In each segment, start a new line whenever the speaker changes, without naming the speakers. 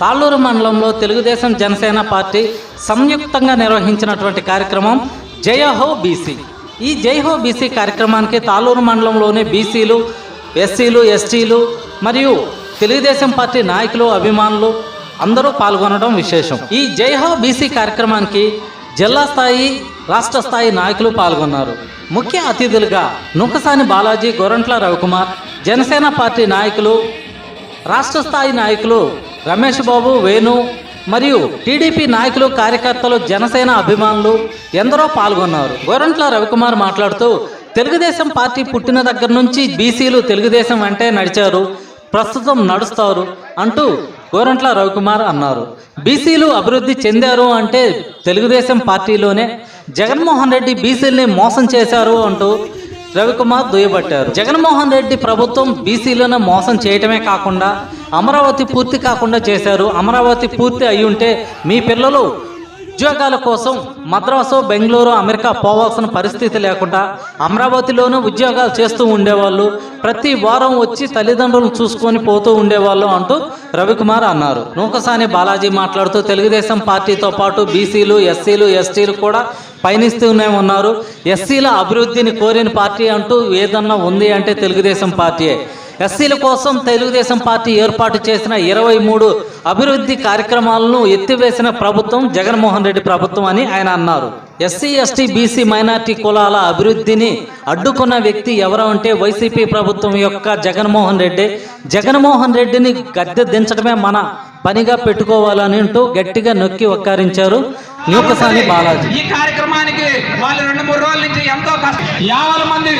తాళ్ళూరు మండలంలో తెలుగుదేశం జనసేన పార్టీ సంయుక్తంగా నిర్వహించినటువంటి కార్యక్రమం జయహో బీసీ. ఈ జైహో బీసీ కార్యక్రమానికి తాళ్ళూరు మండలంలోని బీసీలు ఎస్సీలు ఎస్టీలు మరియు తెలుగుదేశం పార్టీ నాయకులు అభిమానులు అందరూ పాల్గొనడం విశేషం. ఈ జైహో బీసీ కార్యక్రమానికి జిల్లా స్థాయి రాష్ట్ర స్థాయి నాయకులు పాల్గొన్నారు. ముఖ్య అతిథులుగా నుకసాని బాలాజీ గొరంట్ల రవికుమార్ జనసేన పార్టీ నాయకులు రాష్ట్ర స్థాయి నాయకులు రమేష్ బాబు వేణు మరియు టీడీపీ నాయకులు కార్యకర్తలు జనసేన అభిమానులు ఎందరో పాల్గొన్నారు. గోరంట్ల రవికుమార్ మాట్లాడుతూ తెలుగుదేశం పార్టీ పుట్టిన దగ్గర నుంచి బీసీలు తెలుగుదేశం అంటే నడిచారు ప్రస్తుతం నడుస్తారు అంటూ గోరంట్ల రవికుమార్ అన్నారు. బీసీలు అభివృద్ధి చెందారు అంటే తెలుగుదేశం పార్టీలోనే జగన్మోహన్ రెడ్డి బీసీల్ని మోసం చేశారు అంటూ రవికుమార్ దుయ్యబట్టారు. జగన్మోహన్ రెడ్డి ప్రభుత్వం బీసీలను మోసం చేయటమే కాకుండా అమరావతి పూర్తి కాకుండా చేశారు. అమరావతి పూర్తి అయ్యుంటే మీ పిల్లలు ఉద్యోగాల కోసం మద్రాసు బెంగళూరు అమెరికా పోవాల్సిన పరిస్థితి లేకుండా అమరావతిలోనూ ఉద్యోగాలు చేస్తూ ఉండేవాళ్ళు. ప్రతి వారం వచ్చి తల్లిదండ్రులను చూసుకొని పోతూ ఉండేవాళ్ళు అంటూ రవికుమార్ అన్నారు. నూకసాని బాలాజీ మాట్లాడుతూ తెలుగుదేశం పార్టీతో పాటు బీసీలు ఎస్సీలు ఎస్టీలు కూడా పయనిస్తూనే ఉన్నారు. ఎస్సీల అభివృద్ధిని కోరిన పార్టీ అంటూ ఏదన్నా ఉంది అంటే తెలుగుదేశం పార్టీయే. ఎస్సీల కోసం తెలుగుదేశం పార్టీ ఏర్పాటు చేసిన ఇరవై మూడు అభివృద్ధి కార్యక్రమాలను ఎత్తివేసిన ప్రభుత్వం జగన్మోహన్ రెడ్డి ప్రభుత్వం అని ఆయన అన్నారు. ఎస్సీ ఎస్టీ బీసీ మైనార్టీ కులాల అభివృద్ధిని అడ్డుకున్న వ్యక్తి ఎవరు అంటే వైసీపీ ప్రభుత్వం యొక్క జగన్మోహన్ రెడ్డి. జగన్మోహన్ రెడ్డిని గద్దె దించడమే మన పనిగా పెట్టుకోవాలని అంటూ గట్టిగా నొక్కి ఒక్కారించారు న్యూకసాని బాలాజీ.
ఈ కార్యక్రమానికి వాళ్ళు రెండు మూడు రోజుల నుంచి ఎంతో కష్టం. యాభై మంది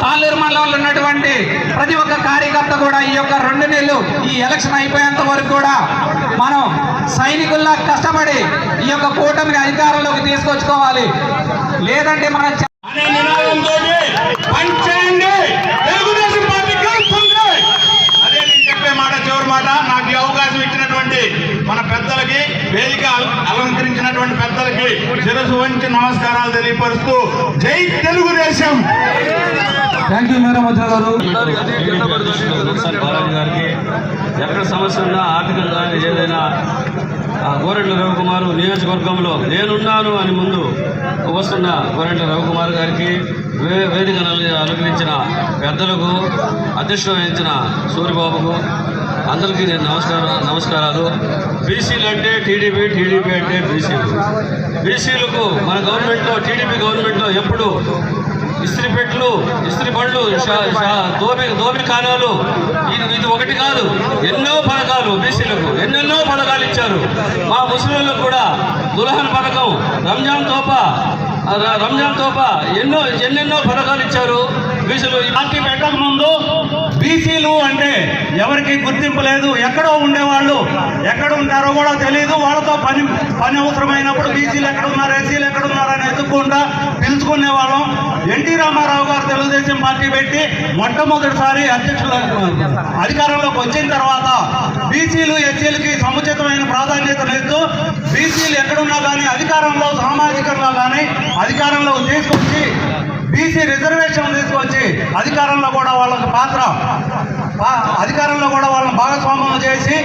తాళ్ళూరు మండలంలో ఉన్నటువంటి ప్రతి ఒక్క కార్యకర్త కూడా ఈ యొక్క రెండు నెలలు ఈ ఎలక్షన్ అయిపోయేంత వరకు కూడా మనం సైనికుల్లా కష్టపడి ఈ యొక్క కూటమిని అధికారంలోకి తీసుకొచ్చుకోవాలి. లేదంటే మనం చ-
అనే నినాదంతో పనిచేయండి తెలుగుదేశం పార్టీ గెలుస్తుంది అదే నేను చెప్పే మాట చివరి మాట నాకు ఈ అవకాశం ఇచ్చినటువంటి మన పెద్దలకి వేదిక అల- అలంకరించినటువంటి పెద్దలకి శిరస్సు వంచి నమస్కారాలు తెలియపరుస్తూ జై తెలుగుదేశం.
థ్యాంక్ యూ మేరమద్ర గారు.
ఒకసారి బాలాజీ గారికి. ఎక్కడ సమస్య ఉన్నా ఆర్థికంగా ఏదైనా ఆ గోరెంట్ల రవికుమార్ నియోజకవర్గంలో నేనున్నాను అని ముందు వస్తున్న గోరెంట్ల రవికుమార్ గారికి వే వేదిక అల- అలంకరించిన పెద్దలకు అధ్యక్షత వహించిన సూర్యబాబుకు అందరికీ నేను నమస్కారం నమస్కారాలు. బీసీలు అంటే టీడీపీ టీడీపీ అంటే బీసీలు. బీసీలకు మన గవర్నమెంట్లో టీడీపీ గవర్నమెంట్లో ఎప్పుడు ఇస్త్రీ పెట్లు ఇస్త్రీ బండ్లు షా- షా- దోబి దోబి కాలాలు ఇది ఇది ఒకటి కాదు ఎన్నో పథకాలు బీసీలకు ఎన్నెన్నో పథకాలు ఇచ్చారు. మా ముస్లింలకు కూడా దుల్హన్ పథకం రంజాన్ తోపా రంజాన్ తోపా ఎన్నో ఎన్నెన్నో పథకాలు ఇచ్చారు. బీసీలు
పార్టీ పెట్టక ముందు బీసీలు అంటే ఎవరికి గుర్తింపు లేదు ఎక్కడో ఉండేవాళ్ళు ఎక్కడ ఉంటారో కూడా తెలియదు వాళ్ళతో పని పని అవసరమైనప్పుడు బీసీలు ఎక్కడ ఉన్నారు ఎస్సీలు ఎక్కడ ఉన్నారు అని ఎత్తుక్కుంటా పిలుచుకునే వాళ్ళం. ఎన్టీ రామారావు గారు తెలుగుదేశం పార్టీ పెట్టి మొట్టమొదటిసారి అధ్యక్షులు అధికారంలోకి వచ్చిన తర్వాత బీసీలు ఎస్సీలకి సముచితమైన ప్రాధాన్యతనిస్తూ బీసీలు ఎక్కడున్నా కానీ అధికారంలో సామాజికంగా కానీ అధికారంలో తీసుకొచ్చి బీసీ రిజర్వేషన్ తీసుకొచ్చి అధికారంలో కూడా వాళ్ళకి పాత్ర అధికారంలో కూడా వాళ్ళని భాగస్వామ్యం చేసి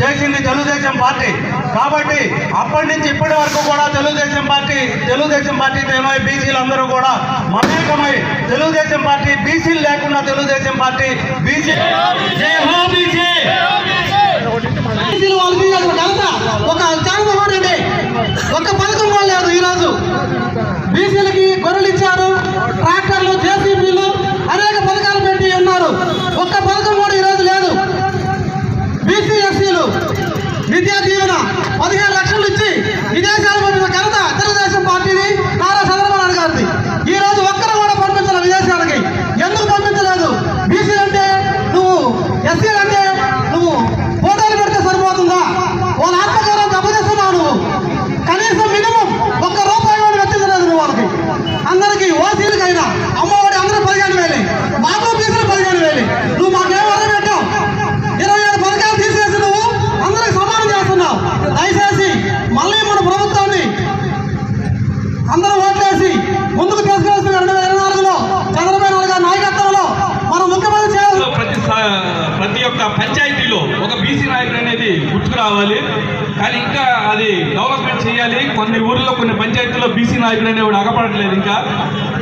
చేసింది తెలుగుదేశం పార్టీ. కాబట్టి అప్పటి నుంచి ఇప్పటి వరకు కూడా తెలుగుదేశం పార్టీ తెలుగుదేశం పార్టీ ఏమై బీసీలు అందరూ కూడా మమేకమై తెలుగుదేశం పార్టీ బీసీలు లేకుండా తెలుగుదేశం పార్టీ బీసీ జై
ఒక జగన్మోహన్ రెడ్డి ఒక్క పథకం కూడా లేదు ఈరోజు. బీసీలకి గొర్రెలు ఇచ్చారు ట్రాక్టర్లు జేసీబీలు అనేక పథకాలు పెట్టి ఉన్నారు. ఒక్క పథకం కూడా ఈరోజు లేదు. బీసీ ఎస్సీలు విద్యా దీవెన పదిహేను లక్షలు ఇచ్చి విదేశాలు పంపిన ఘనత తెలుగుదేశం పార్టీది నారా చంద్రబాబు నాయుడు గారిది ఈ రోజు ఒక్కరు కూడా పంపించాలి విదేశాలకి ఎందుకు పంపించలేదు బీసీ అంటే నువ్వు ఎస్సీ అంటే నువ్వు ఫోటోలు పెడితే సరిపోతుందా వాళ్ళ ఆత్మగౌరవం దెబ్బతీస్తున్నావు నువ్వు కనీసం మినిమం ఒక్క రూపాయి కూడా వెచ్చించలేదు నువ్వు వాళ్ళకి అందరికి ఓసీలకైనా అమ్మఒడి అందరూ పదిహేను వేలు మాకు బీసీలు పదిహేను వేలు నువ్వు మాకేం వల్ల పెట్టావు ఇరవై ఏడు పథకాలు తీసేసి నువ్వు అందరికి సమానం చేస్తున్నావు దయచేసి మళ్ళీ మన ప్రభుత్వాన్ని అందరూ ఓట్లేసి ముందుకు తీసుకెళ్తున్న రెండు వేల ఇరవై నాలుగులో చంద్రబాబు నాయుడు గారి నాయకత్వంలో మనం ముఖ్యమంత్రి చేయాలి
ప్రతి సా- ప్రతి ఒక్క పంచాయతీలో ఒక బీసీ నాయకుడు అనేది గుర్తుకు రావాలి కానీ ఇంకా అది డెవలప్మెంట్ చేయాలి కొన్ని ఊర్లో కొన్ని పంచాయతీల్లో బీసీ నాయకుడు అనేవాడు అగపడట్లేదు ఇంకా.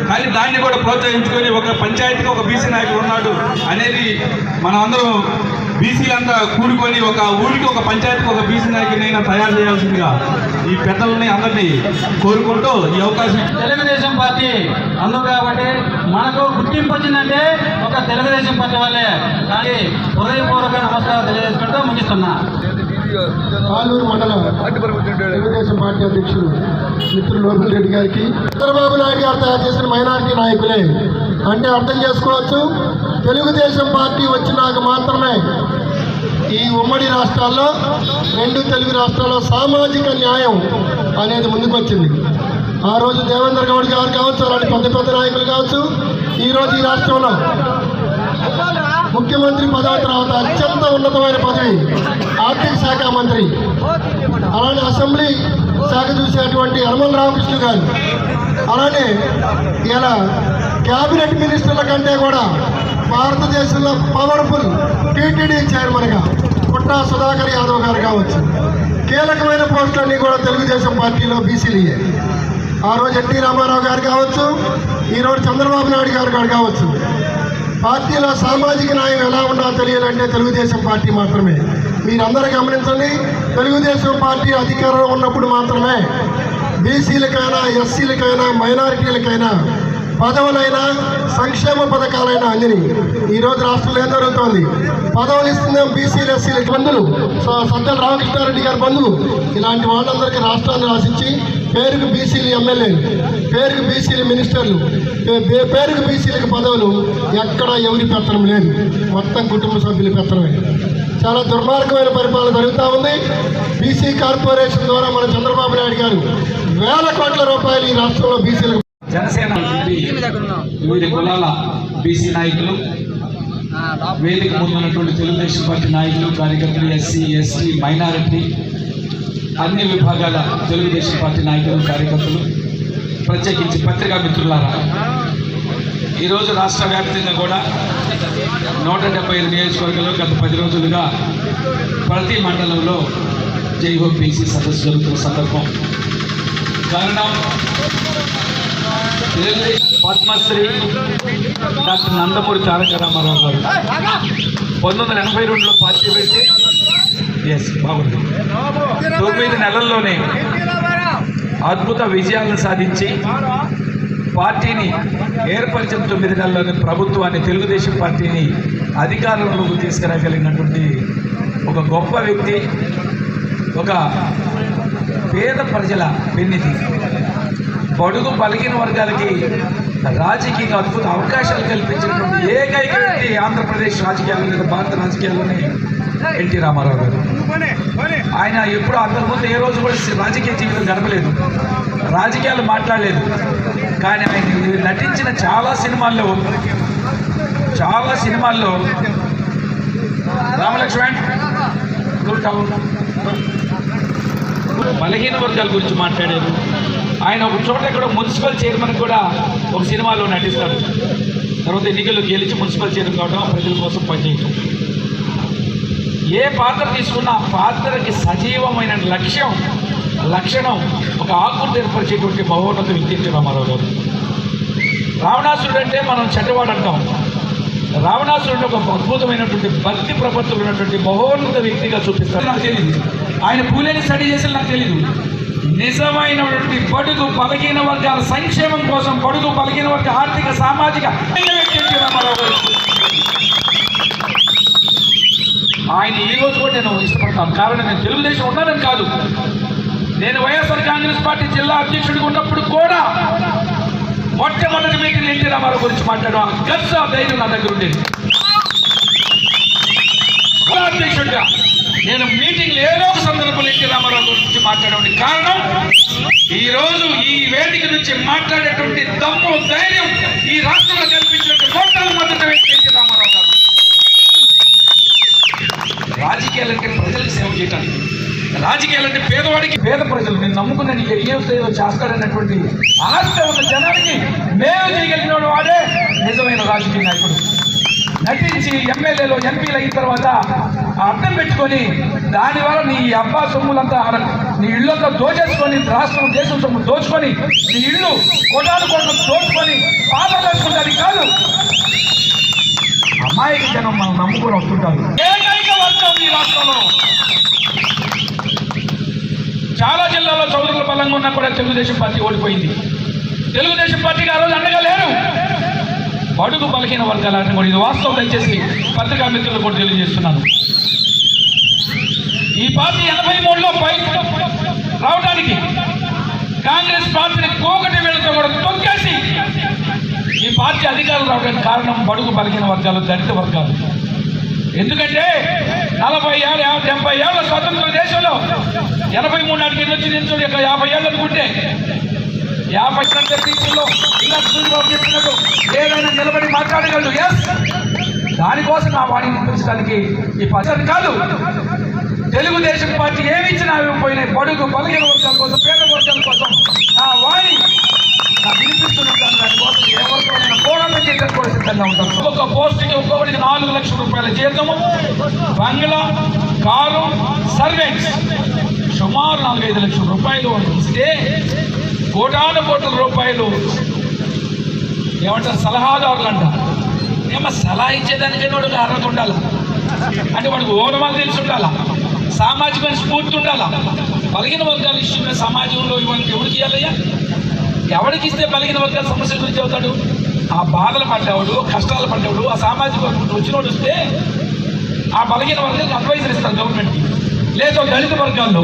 కానీ దాన్ని కూడా ప్రోత్సహించుకొని ఒక పంచాయతీకి ఒక బీసీ నాయకుడు ఉన్నాడు అనేది మనం అందరం బీసీలంతా కూడుకొని ఒక ఊరికి ఒక పంచాయతీకి ఒక బీసీ నాయకుడినైనా తయారు చేయాల్సిందిగా ఈ పెద్దలని అందరినీ కోరుకుంటూ ఈ అవకాశం
తెలుగుదేశం పార్టీ అందరూ కాబట్టి మనకు గుర్తింపు వచ్చిందంటే ఒక తెలుగుదేశం పార్టీ వాళ్ళే. కానీ హృదయపూర్వక నమస్కారం తెలియజేసుకుంటూ ముగిస్తున్నా.
మండలం తెలుగుదేశం పార్టీ అధ్యక్షులు మిత్రులు లోపల్ రెడ్డి గారికి చంద్రబాబు నాయుడు గారు తయారు చేసిన మైనారిటీ నాయకులే. అంటే అర్థం చేసుకోవచ్చు తెలుగుదేశం పార్టీ వచ్చినాక మాత్రమే ఈ ఉమ్మడి రాష్ట్రాల్లో రెండు తెలుగు రాష్ట్రాల్లో సామాజిక న్యాయం అనేది ముందుకొచ్చింది. ఆ రోజు దేవేంద్ర గౌడ్ గారు కావచ్చు అలాంటి పెద్ద పెద్ద నాయకులు కావచ్చు ఈ రోజు ఈ రాష్ట్రంలో ముఖ్యమంత్రి పదవి తర్వాత అత్యంత ఉన్నతమైన పదవి ఆర్థిక శాఖ మంత్రి. అలానే అసెంబ్లీ శాఖ చూసేటువంటి యనమల రామకృష్ణ గారు. అలానే ఇలా క్యాబినెట్ మినిస్టర్ల కంటే కూడా భారతదేశంలో పవర్ఫుల్ టీటీడీ చైర్మన్గా పుట్టా సుధాకర్ యాదవ్ గారు కావచ్చు. కీలకమైన పోస్టులన్నీ కూడా తెలుగుదేశం పార్టీలో బీసీలయ్యే ఆ రోజు ఎన్టీ రామారావు గారు కావచ్చు ఈరోజు చంద్రబాబు నాయుడు గారు గారు కావచ్చు. పార్టీలో సామాజిక న్యాయం ఎలా ఉండాలో తెలియాలంటే తెలుగుదేశం పార్టీ మాత్రమే. మీరందరూ గమనించండి తెలుగుదేశం పార్టీ అధికారంలో ఉన్నప్పుడు మాత్రమే బీసీలకైనా ఎస్సీలకైనా మైనారిటీలకైనా పదవులైనా సంక్షేమ పథకాలైనా అందిని ఈరోజు రాష్ట్రంలో ఏం జరుగుతోంది. పదవులు ఇస్తుందేమో బీసీలు ఎస్సీల బంధువులు స- సజ్జల రామకృష్ణారెడ్డి గారి బంధువులు ఇలాంటి వాళ్ళందరికీ రాష్ట్రాన్ని ఆశించి పేరుకు బీసీలు ఎమ్మెల్యేలు పేరుకు బీసీలు మినిస్టర్లు పేరుకు బీసీలకు పదవులు ఎక్కడ ఎవరి పెత్తనం లేదు. మొత్తం కుటుంబ సభ్యుల పెత్తనమే. చాలా దుర్మార్గమైన పరిపాలన జరుగుతూ ఉంది. బీసీ కార్పొరేషన్ ద్వారా మన చంద్రబాబు నాయుడు గారు వేల కోట్ల రూపాయలు ఈ రాష్ట్రంలో బీసీలకు
జనసేన వివిధ కులాల బీసీ నాయకులు వేదిక ముందున్నటువంటి తెలుగుదేశం పార్టీ నాయకులు కార్యకర్తలు ఎస్సీ ఎస్టీ మైనారిటీ అన్ని విభాగాల తెలుగుదేశం పార్టీ నాయకులు కార్యకర్తలు ప్రత్యేకించి పత్రికా మిత్రులారా ఈరోజు రాష్ట్ర వ్యాప్తంగా కూడా నూట డెబ్బై ఐదు నియోజకవర్గంలో గత పది రోజులుగా ప్రతి మండలంలో జై సదస్సు జరుగుతున్న సందర్భం. కారణం పద్మశ్రీ డాక్టర్ నందమూరి తారక రామారావు గారు. పంతొమ్మిది వందల ఎనభై రెండులో పార్టీ పెట్టి ఎస్ బాగుంది. తొమ్మిది నెలల్లోనే అద్భుత విజయాలను సాధించి పార్టీని ఏర్పరిచిన తొమ్మిది నెలల్లోనే ప్రభుత్వాన్ని తెలుగుదేశం పార్టీని అధికారంలోకి తీసుకురాగలిగినటువంటి ఒక గొప్ప వ్యక్తి ఒక పేద ప్రజల పెన్నిధి. బడుగు బలిగిన వర్గాలకి రాజకీయ అద్భుత అవకాశాలు కల్పించినటువంటి ఏకైక వ్యక్తి ఆంధ్రప్రదేశ్ రాజకీయాల్లో లేదా భారత రాజకీయాల్లోనే ఎన్టీ రామారావు గారు. ఆయన ఎప్పుడు అంతకుముందు ఏ రోజు కూడా రాజకీయ జీవితం గడపలేదు. రాజకీయాలు మాట్లాడలేదు. కానీ ఆయన నటించిన చాలా సినిమాల్లో చాలా సినిమాల్లో రామలక్ష్మణ్ టౌన్ బలహీన వర్గాల గురించి మాట్లాడారు. ఆయన ఒక చోట ఎక్కడ మున్సిపల్ చైర్మన్ కూడా ఒక సినిమాలో నటిస్తాడు. తర్వాత ఎన్నికల్లో గెలిచి మున్సిపల్ చైర్మన్ కావడం ప్రజల కోసం పనిచేయటం. ఏ పాత్ర తీసుకున్న ఆ పాత్రకి సజీవమైన లక్ష్యం లక్షణం ఒక ఆకృతి ఏర్పరిచేటువంటి మహోన్నత వ్యక్తి ఎన్టీ రామారావు రావణాసురుడు అంటే మనం చెడ్డవాడు అంటాం. రావణాసురుడు ఒక అద్భుతమైనటువంటి భక్తి ప్రపత్తులు ఉన్నటువంటి మహోన్నత వ్యక్తిగా చూపిస్తారు నాకు తెలియదు ఆయన పూలేని స్టడీ చేసి నాకు తెలియదు నిజమైనటువంటి బడుగు బలహీన వర్గాల సంక్షేమం కోసం బడుగు బలహీన వర్గ ఆర్థిక సామాజిక వ్యక్తి ఎన్టీ రామారావు గారు ఆయన ఈ రోజు కూడా నేను ఇష్టపడతాను. కారణం నేను తెలుగుదేశం ఉన్నానని కాదు. నేను వైఎస్ఆర్ కాంగ్రెస్ పార్టీ జిల్లా అధ్యక్షుడిగా ఉన్నప్పుడు కూడా మొట్టమొదటి మీటింగ్ ఎన్టీ రామారావు గురించి మాట్లాడడం ఆ గట్స్ ఆ ధైర్యం నా దగ్గర ఉండేది. అధ్యక్షుడిగా నేను మీటింగ్ ఏదో ఒక సందర్భంలో ఎన్టీ రామారావు గురించి మాట్లాడడం కారణం ఈ రోజు ఈ వేదిక నుంచి మాట్లాడేటువంటి దమ్ము ధైర్యం ఈ రాష్ట్రంలో కల్పించినటువంటి మొట్టమొదటి వ్యక్తి ఎన్టీ రామారావు గారు రాజకీయాలంటే ప్రజలకు సేవ చేయటానికి. రాజకీయాలంటే పేదవాడికి పేద ప్రజలు. నేను నమ్ముకున్నాను నీకు ఏం సేవ చేస్తాడన్నటువంటి ఆస్తి ఉన్న జనానికి మేము చేయగలిగిన వాడే నిజమైన రాజకీయ నాయకుడు. నటించి ఎమ్మెల్యేలు ఎంపీలు అయిన తర్వాత అర్థం పెట్టుకొని దానివల్ల నీ అబ్బా సొమ్ములంతా నీ ఇళ్ళంతా దోచేసుకొని రాష్ట్రం దేశం సొమ్ము దోచుకొని నీ ఇల్లు కోటాను కొట్టు దోచుకొని పాపం చేసుకుంటానికి కాదు. అమాయక జనం మనం నమ్ముకొని వస్తుంటారు. ఈ చాలా జిల్లాల్లో చౌదరుల బలంగా ఉన్నా కూడా తెలుగుదేశం పార్టీ ఓడిపోయింది. తెలుగుదేశం పార్టీకి ఆ రోజు అండగా లేరు. బడుగు బలహీన వర్గాల కూడా ఇది వాస్తవం దయచేసి పత్రికా మిత్రులు కూడా తెలియజేస్తున్నాను. ఈ పార్టీ ఎనభై మూడులో పై రావడానికి కాంగ్రెస్ పార్టీని కోకటి వేళతో కూడా తొక్కేసి ఈ పార్టీ అధికారులు రావడానికి కారణం బడుగు పలికిన వర్గాలు దళిత వర్గాలు. ఎందుకంటే నలభై ఏళ్ళ డెబ్బై ఏళ్ళ స్వతంత్ర దేశంలో ఎనభై మూడు నాటికి వచ్చి నిల్చోడు ఇక యాభై ఏళ్ళు అనుకుంటే. యాభై కంటే ఇలా సూర్యబాబు చెప్పినట్టు ఏదైనా నిలబడి మాట్లాడగలడు. ఎస్ దానికోసం నా వాణి వినిపించడానికి ఈ పద్ధతి కాదు. తెలుగుదేశం పార్టీ ఏమి ఇచ్చినా పోయినాయి. బడుగు బలహీన వర్గాల కోసం పేద వర్గాల కోసం నా వాణి నా వినిపిస్తున్నట్టు దానికోసం ఏ వర్గమైనా పోరాటం చేయడానికి కూడా సిద్ధంగా ఉంటాను ఒక్కొక్క పోస్టుకి ఒక్కొక్కటికి నాలుగు లక్షల రూపాయల జీతము బంగ్లా కారు సర్వెంట్స్. సుమారు నాలుగైదు లక్షల రూపాయలు వాళ్ళు ఇస్తే కోటాను కోట్ల రూపాయలు. ఏమంటారు? సలహాదారులు అంటారు ఏమో సలహా ఇచ్చేదానికైనా వాడికి అర్హత ఉండాలి? అంటే వాడికి ఓనమాలు తెలిసి ఉండాలా? సామాజిక స్ఫూర్తి ఉండాలా? బలహీన వర్గాల ఇష్యూ సమాజంలో ఇవన్నీ ఎవరికి ఇవ్వాలయ్యా? ఎవరికి ఇస్తే బలిగిన వర్గాల సమస్య గురించి అవుతాడు ఆ బాధలు పడ్డవాడు కష్టాలు పడ్డవాడు ఆ సామాజిక వర్గం వచ్చినోడు వస్తే ఆ బలహీన వర్గాలకు అడ్వైజర్ ఇస్తారు గవర్నమెంట్కి లేదా దళిత వర్గాల్లో.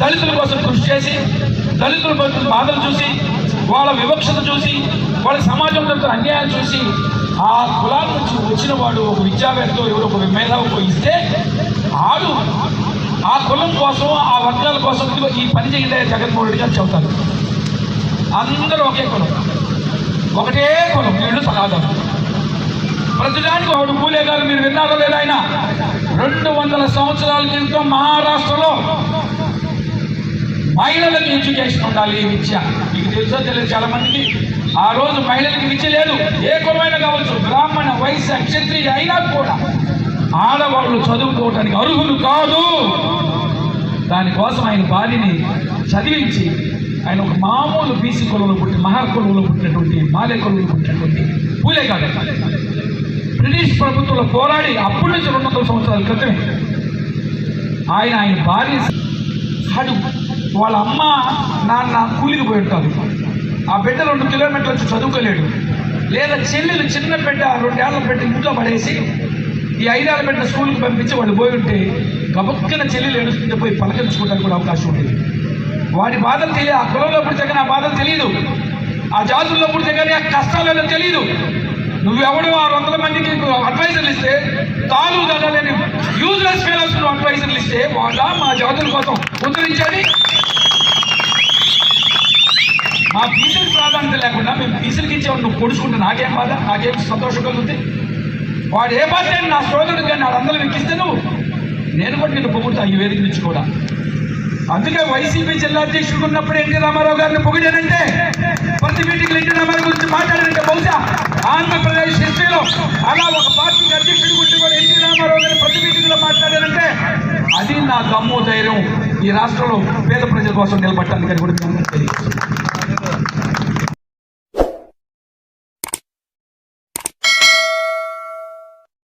దళితుల కోసం కృషి చేసి దళితుల బాధలు చూసి వాళ్ళ వివక్షత చూసి వాళ్ళ సమాజంలో జరుగుతున్న అన్యాయం చూసి ఆ కులాల నుంచి వచ్చిన వాడు ఒక విద్యావేత్తతో ఎవరో ఒక మేధావుతో ఇస్తే ఆడు ఆ కులం కోసం ఆ వర్గాల కోసం ఈ పని చేయండి జగన్మోహన్ రెడ్డి గారు చెబుతారు. అందరూ ఒకే కులం. ఒకటే కులం వీళ్ళు సనాతనం ప్రతిదానికి ఒకటి కూలే గారు మీరు విన్నారో లేదా ఆయన? రెండు వందల సంవత్సరాల క్రితం మహారాష్ట్రలో మహిళలకు ఎడ్యుకేషన్ ఉండాలి విద్య. మీకు తెలుసో తెలియదు చాలా మందికి ఆ రోజు మహిళలకు విద్య లేదు. ఏ కులమైన కావచ్చు బ్రాహ్మణ వైశ్య క్షత్రియ అయినా కూడా ఆడవాళ్ళు చదువుకోవటానికి అర్హులు కాదు. దానికోసం ఆయన భార్యని చదివించి ఆయన ఒక మామూలు బీసీ కులంలో పుట్టిన మహర్ కులంలో పుట్టినటువంటి మాలే కులంలో పుట్టినటువంటి పూలే కాదు బ్రిటిష్ ప్రభుత్వంలో పోరాడి అప్పటి నుంచి రెండు వందల సంవత్సరాల క్రితమే ఆయన ఆయన భార్య హడు వాళ్ళ అమ్మ నాన్న కూలికి పోయి ఉంటారు. ఆ బిడ్డ రెండు కిలోమీటర్లు వచ్చి చదువుకోలేడు. లేదా చెల్లెలు చిన్న బిడ్డ రెండేళ్ళ బిడ్డ ఇంట్లో పడేసి ఈ ఐదేళ్ళ బిడ్డ స్కూల్కి పంపించి వాళ్ళు పోయి ఉంటే గబక్కన చెల్లెలు ఏడుస్తుంటే పోయి పలకరించుకోవడానికి కూడా అవకాశం ఉండేది. వాడి బాధలు తెలియదు ఆ కులంలో పుడితే కానీ ఆ బాధలు తెలియదు. ఆ జాతుల్లో పుడితే కానీ ఆ కష్టాలు తెలియదు. నువ్వెవడో ఆరు వందల మందికి అడ్వైజర్లు ఇస్తే తాను దాని యూజ్లెస్ ఫెలోస్ నువ్వు అడ్వైజర్లు ఇస్తే వాళ్ళ మా జాతుల కోసం ఉద్ధరించేది మా పీసీలకు ప్రాధాన్యత లేకుండా మేము పీసీలకి ఇచ్చేవాడు నువ్వు పొడుచుకుంటే నాకేం బాధ నాకేం సంతోషం కలుగుతుంది వాడు ఏ పార్టీ నా సోదరుడు కానీ వాళ్ళందరూ వెక్కిస్తే నువ్వు నేను కూడా నేను పొగుడుతా ఈ వేదిక నుంచి కూడా. అందుకే వైసీపీ జిల్లా అధ్యక్షుడు ఉన్నప్పుడు ఎన్టీ రామారావు గారిని పొగిడానంటే ప్రతి మీటింగ్లో ఎన్టీ రామారావు గురించి మాట్లాడారంటే బహుశా ఆంధ్రప్రదేశ్ హిస్టరీలో అలా ఒక పార్టీకి అధ్యక్షుడు గురించి కూడా ఎన్టీ రామారావు గారిని ప్రతి మీటింగ్లో మాట్లాడారంటే అది నా దమ్ము ధైర్యం ఈ రాష్ట్రంలో పేద ప్రజల కోసం నిలబట్టడానికి కూడా తెలియజేస్తున్నాను.